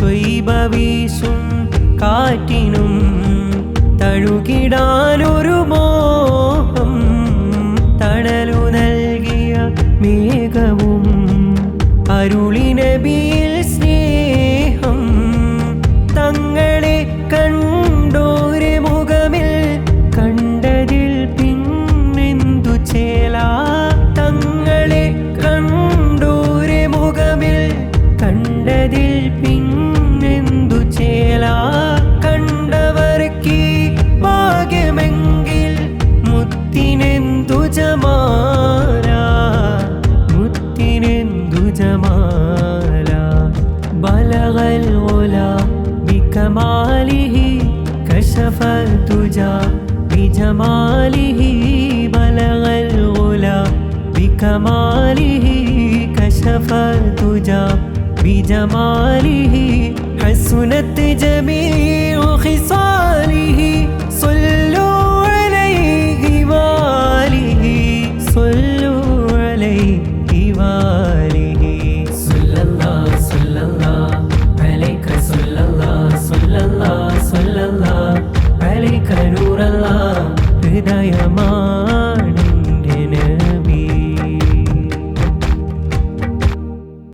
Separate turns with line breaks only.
ത്വയ്ബ വീശും കാറ്റിനും തഴുകിടാനൊരു മോഹം. തണലു നൽകിയ മേഘവും അരുളിനബിയിൽ മുത്തിനെന്തു ജമാല മുത്തിനെന്തു ജമാല بلغ الغلا بكماله كشف الدجى بجماله بلغ الغلا بكماله كشف الدجى بجماله حسنت جميع خصاله ஹிருதயமா